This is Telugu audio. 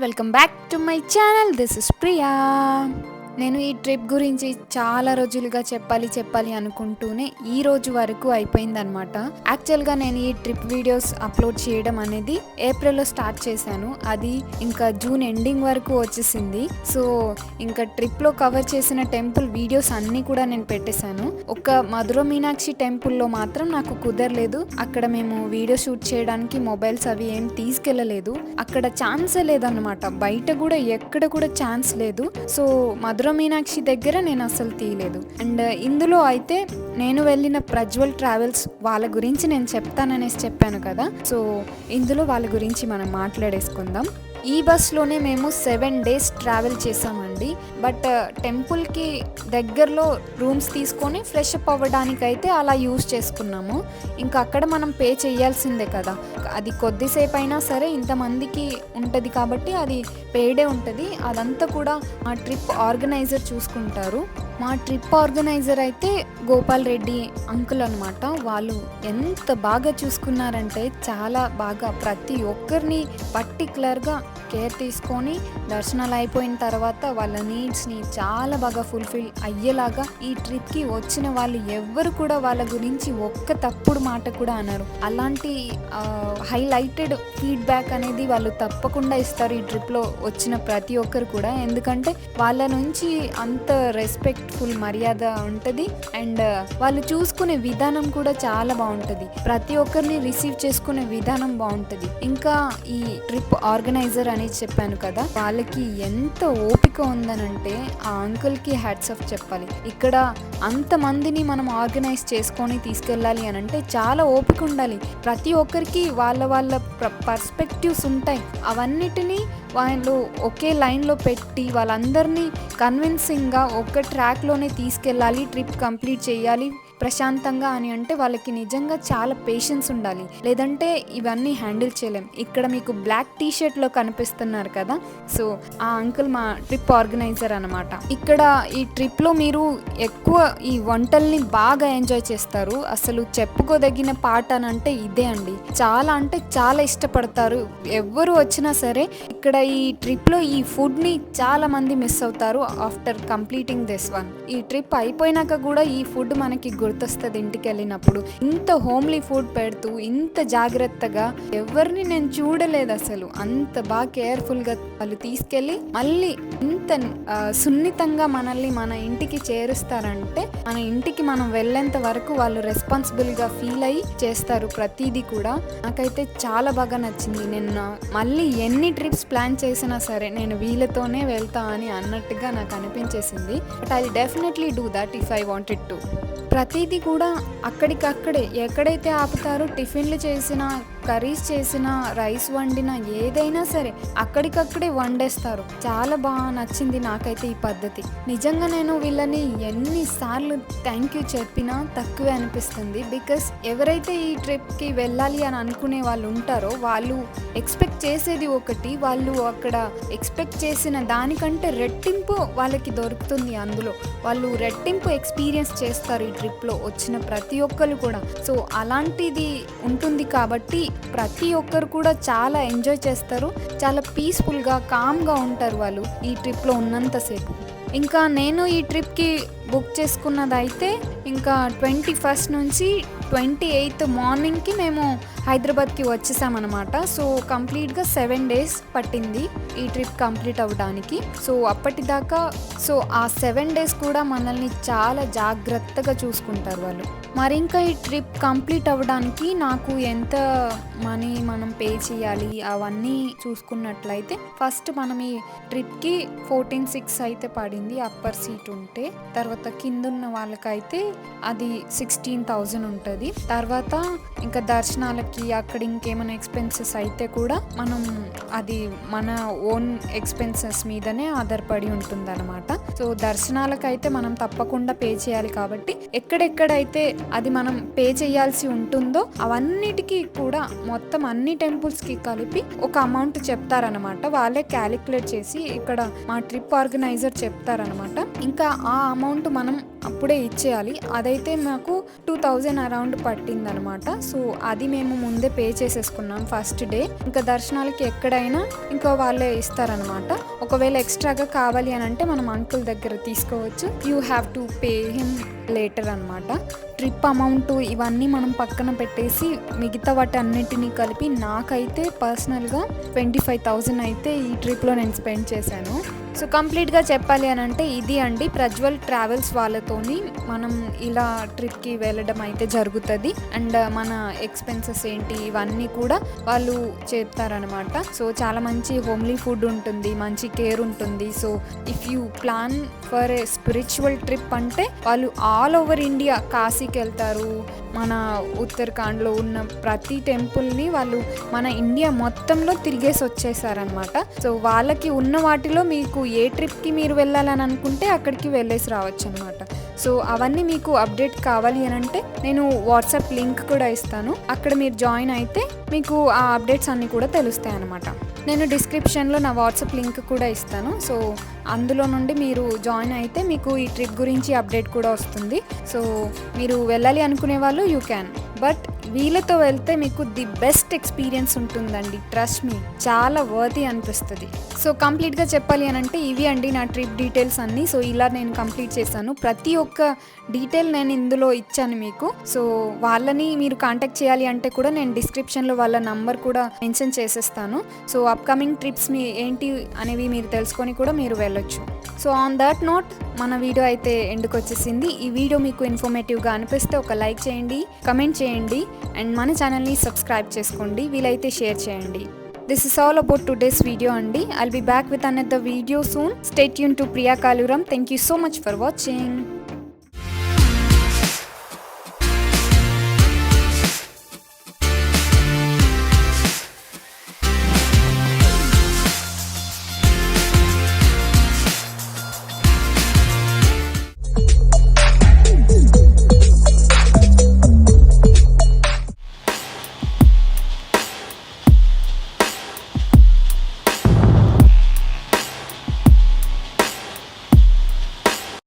welcome back to my channel. This is Priya. నేను ఈ ట్రిప్ గురించి చాలా రోజులుగా చెప్పాలి చెప్పాలి అనుకుంటూనే ఈ రోజు వరకు అయిపోయిందనమాట యాక్చువల్గా నేను ఈ ట్రిప్ వీడియోస్ అప్లోడ్ చేయడం అనేది ఏప్రిల్లో స్టార్ట్ చేశాను. అది ఇంకా జూన్ ఎండింగ్ వరకు వచ్చేసింది. సో ఇంకా ట్రిప్లో కవర్ చేసిన టెంపుల్ వీడియోస్ అన్నీ కూడా నేను పెట్టేశాను. ఒక మధుర మీనాక్షి టెంపుల్లో మాత్రం నాకు కుదరలేదు. అక్కడ మేము వీడియో షూట్ చేయడానికి మొబైల్స్ అవి ఏం తీసుకెళ్ళలేదు. అక్కడ ఛాన్సే లేదన్నమాట. బయట కూడా ఎక్కడ కూడా ఛాన్స్ లేదు. సో మధుర మీనాక్షి దగ్గర నేను అసలు తీయలేదు. అండ్ ఇందులో అయితే నేను వెళ్ళిన ప్రజ్వల్ ట్రావెల్స్ వాళ్ళ గురించి నేను చెప్తాననేసి చెప్పాను కదా. సో ఇందులో వాళ్ళ గురించి మనం మాట్లాడేసుకుందాం. ఈ బస్లోనే మేము సెవెన్ డేస్ ట్రావెల్ చేసామండి బట్ టెంపుల్కి దగ్గరలో రూమ్స్ తీసుకొని ఫ్రెష్ అప్ అవ్వడానికి అయితే అలా యూస్ చేసుకున్నాము. ఇంకా అక్కడ మనం పే చేయాల్సిందే కదా. అది కొద్దిసేపు అయినా సరే ఇంతమందికి ఉంటుంది కాబట్టి అది పేడే ఉంటుంది. అదంతా కూడా ఆ ట్రిప్ ఆర్గనైజర్ చూసుకుంటారు. మా ట్రిప్ ఆర్గనైజర్ అయితే గోపాల్ రెడ్డి అంకుల్ అనమాట వాళ్ళు ఎంత బాగా చూసుకున్నారంటే చాలా బాగా ప్రతి ఒక్కరిని పర్టికులర్గా కేర్ తీసుకొని దర్శనాలు అయిపోయిన తర్వాత వాళ్ళ నీడ్స్ని చాలా బాగా ఫుల్ఫిల్ అయ్యేలాగా ఈ ట్రిప్కి వచ్చిన వాళ్ళు ఎవ్వరు కూడా వాళ్ళ గురించి ఒక్క తప్పుడు మాట కూడా అన్నారు అలాంటి హైలైటెడ్ ఫీడ్బ్యాక్ అనేది వాళ్ళు తప్పకుండా ఇస్తారు ఈ ట్రిప్లో వచ్చిన ప్రతి ఒక్కరు కూడా. ఎందుకంటే వాళ్ళ నుంచి అంత రెస్పెక్ట్ ఫుల్ మర్యాద ఉంటుంది. అండ్ వాళ్ళు చూసుకునే విధానం కూడా చాలా బాగుంటుంది. ప్రతి ఒక్కరిని రిసీవ్ చేసుకునే విధానం బాగుంటుంది. ఇంకా ఈ ట్రిప్ ఆర్గనైజర్ అనేది చెప్పాను కదా వాళ్ళకి ఎంత ఓపిక ఉందనంటే ఆ అంకుల్కి హ్యాట్స్ ఆఫ్ చెప్పాలి. ఇక్కడ అంతమందిని మనం ఆర్గనైజ్ చేసుకొని తీసుకెళ్ళాలి అని అంటే చాలా ఓపిక ఉండాలి. ప్రతి ఒక్కరికి వాళ్ళ వాళ్ళ పర్స్పెక్టివ్స్ ఉంటాయి. అవన్నిటినీ వాళ్ళు ఒకే లైన్లో పెట్టి వాళ్ళందరినీ కన్విన్సింగ్గా ఒక ట్రాక్లోనే తీసుకెళ్ళాలి ట్రిప్ కంప్లీట్ చేయాలి. ప్రశాంతంగా అని అంటే వాళ్ళకి నిజంగా చాలా పేషెన్స్ ఉండాలి. లేదంటే ఇవన్నీ హ్యాండిల్ చేయలేం. ఇక్కడ మీకు బ్లాక్ టీ షర్ట్లో కనిపిస్తున్నారు కదా. సో ఆ అంకుల్ మా ట్రిప్ ఆర్గనైజర్ అనమాట ఇక్కడ ఈ ట్రిప్లో మీరు ఎక్కువ ఈ వంటల్ని బాగా ఎంజాయ్ చేస్తారు. అసలు చెప్పుకోదగిన పాట అని అంటే ఇదే అండి. చాలా అంటే చాలా ఇష్టపడతారు. ఎవ్వరు వచ్చినా సరే ఇక్కడ ఈ ట్రిప్లో ఈ ఫుడ్ని చాలా మంది మిస్ అవుతారు ఆఫ్టర్ కంప్లీటింగ్ దిస్ వన్ ఈ ట్రిప్ అయిపోయినాక కూడా ఈ ఫుడ్ మనకి గుర్తొస్తుంది ఇంటికి వెళ్ళినప్పుడు. ఇంత హోమ్లీ ఫుడ్ పెడుతూ ఇంత జాగ్రత్తగా ఎవరిని నేను చూడలేదు అసలు. అంత బాగా కేర్ఫుల్గా వాళ్ళు తీసుకెళ్ళి మళ్ళీ ఇంత సున్నితంగా మనల్ని మన ఇంటికి చేరుస్తారంటే మన ఇంటికి మనం వెళ్ళేంత వరకు వాళ్ళు రెస్పాన్సిబుల్గా ఫీల్ అయ్యి చేస్తారు ప్రతిదీ కూడా. నాకైతే చాలా బాగా నచ్చింది. నేను మళ్ళీ ఎన్ని ట్రిప్స్ ప్లాన్ చేసినా సరే నేను వీళ్ళతోనే వెళ్తా అని అన్నట్టుగా నాకు అనిపించేసింది. But I definitely do that if I wanted to. ప్రతి ప్రతిదీ కూడా అక్కడికక్కడే. ఎక్కడైతే ఆపుతారో టిఫిన్లు చేసినా కర్రీస్ చేసిన రైస్ వండినా ఏదైనా సరే అక్కడికక్కడే వండేస్తారు. చాలా బాగా నచ్చింది నాకైతే ఈ పద్ధతి. నిజంగా నేను వీళ్ళని ఎన్నిసార్లు థ్యాంక్ యూ చెప్పినా తక్కువే అనిపిస్తుంది. బికాస్ ఎవరైతే ఈ ట్రిప్కి వెళ్ళాలి అని అనుకునే వాళ్ళు ఉంటారో వాళ్ళు ఎక్స్పెక్ట్ చేసేది ఒకటి వాళ్ళు అక్కడ ఎక్స్పెక్ట్ చేసిన దానికంటే రెట్టింపు వాళ్ళకి దొరుకుతుంది అందులో. వాళ్ళు రెట్టింపు ఎక్స్పీరియన్స్ చేస్తారు ఈ ట్రిప్లో వచ్చిన ప్రతి ఒక్కరు కూడా. సో అలాంటిది ఉంటుంది కాబట్టి ప్రతి ఒక్కరు కూడా చాలా ఎంజాయ్ చేస్తారు. చాలా పీస్ఫుల్గా కామ్గా ఉంటారు వాళ్ళు ఈ ట్రిప్లో ఉన్నంతసేపు. ఇంకా నేను ఈ ట్రిప్కి బుక్ చేసుకున్నదైతే ఇంకా ట్వంటీ ఫస్ట్ నుంచి ట్వంటీ ఎయిత్ మార్నింగ్కి మేము హైదరాబాద్కి వచ్చేసామన్నమాట. సో కంప్లీట్గా సెవెన్ డేస్ పట్టింది ఈ ట్రిప్ కంప్లీట్ అవ్వడానికి. సో అప్పటిదాకా సో ఆ సెవెన్ డేస్ కూడా మనల్ని చాలా జాగ్రత్తగా చూసుకుంటారు వాళ్ళు. మరి ఇంకా ఈ ట్రిప్ కంప్లీట్ అవ్వడానికి నాకు ఎంత మనీ మనం పే చేయాలి అవన్నీ చూసుకున్నట్లయితే ఫస్ట్ మనం ఈ ట్రిప్కి ఫోర్టీన్ సిక్స్ అయితే పడింది అప్పర్ సీట్ ఉంటే. తర్వాత కింద ఉన్న వాళ్ళకైతే అది సిక్స్టీన్ థౌజండ్ ఉంటుంది. తర్వాత ఇంకా దర్శనాలకి అక్కడ ఇంకేమైనా ఎక్స్పెన్సెస్ అయితే కూడా మనం అది మన ఓన్ ఎక్స్పెన్సెస్ మీదనే ఆధారపడి ఉంటుంది అనమాట సో దర్శనాలకైతే మనం తప్పకుండా పే చేయాలి కాబట్టి ఎక్కడెక్కడైతే అది మనం పే చేయాల్సి ఉంటుందో అవన్నిటికీ కూడా మొత్తం అన్ని టెంపుల్స్కి కలిపి ఒక అమౌంట్ చెప్తారనమాట వాళ్ళే క్యాలిక్యులేట్ చేసి ఇక్కడ మా ట్రిప్ ఆర్గనైజర్ చెప్తారనమాట ఇంకా ఆ అమౌంట్ మనం అప్పుడే ఇచ్చేయాలి. అదైతే మాకు టూ థౌజండ్ అరౌండ్ పట్టిందనమాట సో అది మేము ముందే పే చేసేసుకున్నాం ఫస్ట్ డే. ఇంకా దర్శనాలకి ఎక్కడైనా ఇంకా వాళ్ళే ఇస్తారనమాట ఒకవేళ ఎక్స్ట్రాగా కావాలి అని అంటే మనం అంకుల్ దగ్గర తీసుకోవచ్చు. You have to pay him. Later అనమాట ట్రిప్ అమౌంట్ ఇవన్నీ మనం పక్కన పెట్టేసి మిగతా వాటి అన్నిటినీ కలిపి నాకైతే పర్సనల్గా ట్వంటీ ఫైవ్ థౌజండ్ అయితే ఈ ట్రిప్లో నేను స్పెండ్ చేశాను. సో కంప్లీట్గా చెప్పాలి అని అంటే ఇది అండి ప్రజ్వల్ ట్రావెల్స్ వాళ్ళతోని మనం ఇలా ట్రిప్కి వెళ్ళడం అయితే జరుగుతుంది. అండ్ మన ఎక్స్పెన్సెస్ ఏంటి ఇవన్నీ కూడా వాళ్ళు చెప్తారనమాట సో చాలా మంచి హోమ్లీ ఫుడ్ ఉంటుంది మంచి కేర్ ఉంటుంది. So if you plan for a spiritual trip అంటే వాళ్ళు ఆల్ ఓవర్ ఇండియా కాశీకి వెళ్తారు మన ఉత్తరాఖండ్లో ఉన్న ప్రతి టెంపుల్ని వాళ్ళు మన ఇండియా మొత్తంలో తిరిగేసి వచ్చేసారనమాట సో వాళ్ళకి ఉన్న వాటిలో మీకు ఏ ట్రిప్కి మీరు వెళ్ళాలని అనుకుంటే అక్కడికి వెళ్ళేసి రావచ్చు అనమాట సో అవన్నీ మీకు అప్డేట్ కావాలి అని అంటే నేను వాట్సాప్ లింక్ కూడా ఇస్తాను. అక్కడ మీరు జాయిన్ అయితే మీకు ఆ అప్డేట్స్ అన్నీ కూడా తెలుస్తాయి అనమాట నేను డిస్క్రిప్షన్లో నా వాట్సాప్ లింక్ కూడా ఇస్తాను. సో అందులో నుండి మీరు జాయిన్ అయితే మీకు ఈ ట్రిప్ గురించి అప్డేట్ కూడా వస్తుంది. సో మీరు వెళ్ళాలి అనుకునే వాళ్ళు యూ క్యాన్. బట్ వీళ్ళతో వెళ్తే మీకు ది బెస్ట్ ఎక్స్పీరియన్స్ ఉంటుందండి. ట్రస్ట్ మీ చాలా వర్తి అనిపిస్తుంది. సో కంప్లీట్గా చెప్పాలి అని అంటే ఇవి అండి నా ట్రిప్ డీటెయిల్స్ అన్నీ. సో ఇలా నేను కంప్లీట్ చేశాను. ప్రతి ఒక్క డీటెయిల్ నేను ఇందులో ఇచ్చాను మీకు. సో వాళ్ళని మీరు కాంటాక్ట్ చేయాలి అంటే కూడా నేను డిస్క్రిప్షన్లో వాళ్ళ నంబర్ కూడా మెన్షన్ చేసేస్తాను. సో అప్కమింగ్ ట్రిప్స్ మీ ఏంటి అనేవి మీరు తెలుసుకొని కూడా మీరు వెళ్ళొచ్చు. సో ఆన్ దట్ నోట్ మన వీడియో అయితే ఎండుకు వచ్చేసింది? ఈ వీడియో మీకు ఇన్ఫర్మేటివ్గా అనిపిస్తే ఒక లైక్ చేయండి కమెంట్ చేయండి అండ్ మన ఛానల్ని సబ్స్క్రైబ్ చేసుకోండి. వీలైతే షేర్ చేయండి. This is all about today's video అండి. I'll be back with another video soon stay Yoon to Priya కాలురం thank you so much for watching